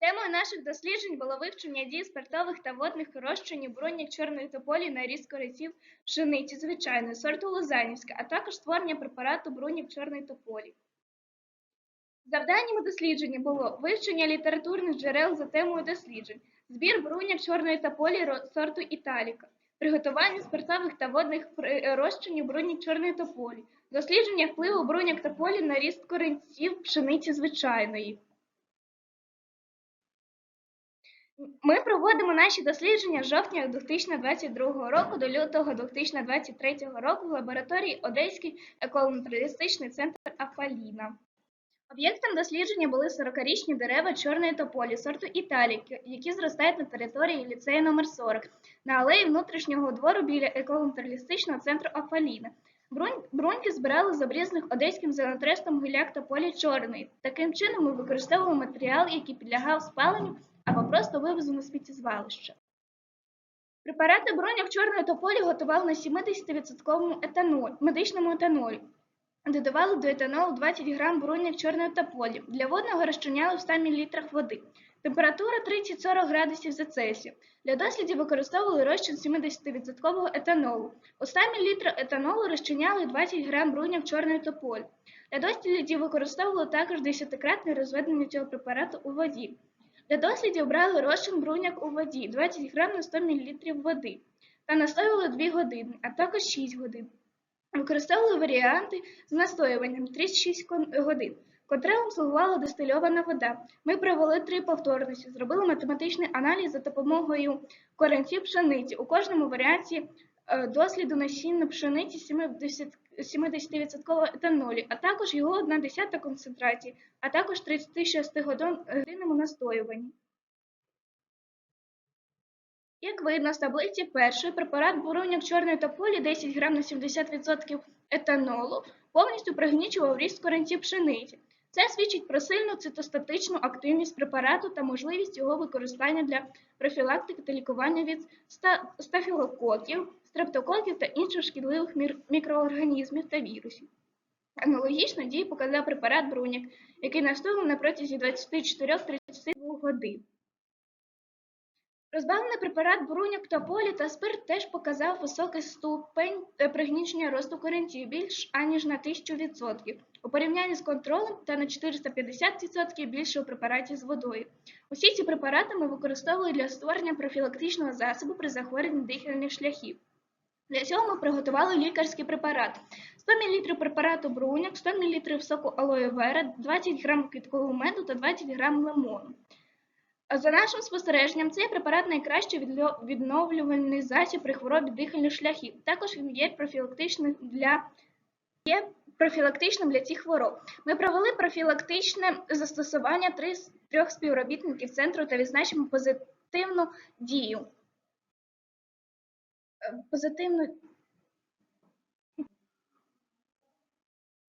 Темою наших досліджень було вивчення дій спиртових та водних розчинів броняк чорної тополі на ріст кориців пшениці звичайної сорту Лозанівська, а також створення препарату броняк чорної тополі. Завданнями дослідження було вивчення літературних джерел за темою досліджень, збір бруняк чорної тополі сорту Італіка, приготування спиртових та водних розчинів бруняк чорної тополі, дослідження впливу бруняк тополі на ріст корінців пшениці звичайної. Ми проводимо наші дослідження з жовтня 2022 року до лютого 2023 року в лабораторії Одеський еколого-натуралістичний центр Афаліна. Об'єктом дослідження були 40-річні дерева чорної тополі сорту Італік, які зростають на території ліцею номер 40 на алеї внутрішнього двору біля еколого-натуралістичного центру Афаліна. Бруньки збирали з обрізаних одеським зеленотрестом гіляк тополі чорної. Таким чином ми використовували матеріал, який підлягав спаленню або просто вивезу на сміттєзвалище. Препарати броняк чорної тополі готували на 70% етанолі, медичному етанолі. Додавали до етанолу 20 грам броняк чорної тополі. Для водного розчиняли в 100 мл води. Температура 30-40 градусів за Цельсієм. Для дослідів використовували розчин 70% етанолу. У 100 мл етанолу розчиняли 20 грам бруняк чорної тополі. Для дослідів використовували також 10-кратне розведення цього препарату у воді. Для дослідів брали розчин бруняк у воді 20 грам на 100 мл води та настоювали 2 години, а також 6 годин. Використовували варіанти з настоюванням 36 годин. Котрим слугувала дистильована вода. Ми провели три повторності, зробили математичний аналіз за допомогою коренців пшениці. У кожному варіанті е, досліду насіння пшениці 70 70% етанолі, а також його 1 десята концентрації, а також 36 годин- годинному настоюванні. Як видно з таблиці першої, препарат буруняк чорної тополі 10 грам на 70% етанолу повністю пригнічував ріст коренців пшениці. Це свідчить про сильну цитостатичну активність препарату та можливість його використання для профілактики та лікування від ста- стафілококів, стрептококів та інших шкідливих мікроорганізмів та вірусів. Аналогічно дії показав препарат Бруняк, який настояв на протязі 24-32 годин. Розбавлений препарат Бруняк тополі та спирт теж показав високий ступень е, пригнічення росту корінців більш аніж на 1000% у порівнянні з контролем та на 450% більше у препараті з водою. Усі ці препарати ми використовували для створення профілактичного засобу при захворюванні дихальних шляхів. Для цього ми приготували лікарський препарат. 100 мл препарату Бруняк, 100 мл соку алоє вера, 20 г квіткового меду та 20 г лимону. За нашим спостереженням, цей препарат відльо- відновлювальний засіб при хворобі дихальних шляхів. Також він є профілактичним для є профілактичним для цих хвороб. Ми провели профілактичне застосування трьох співробітників центру та відзначимо позитивну дію. Позитивну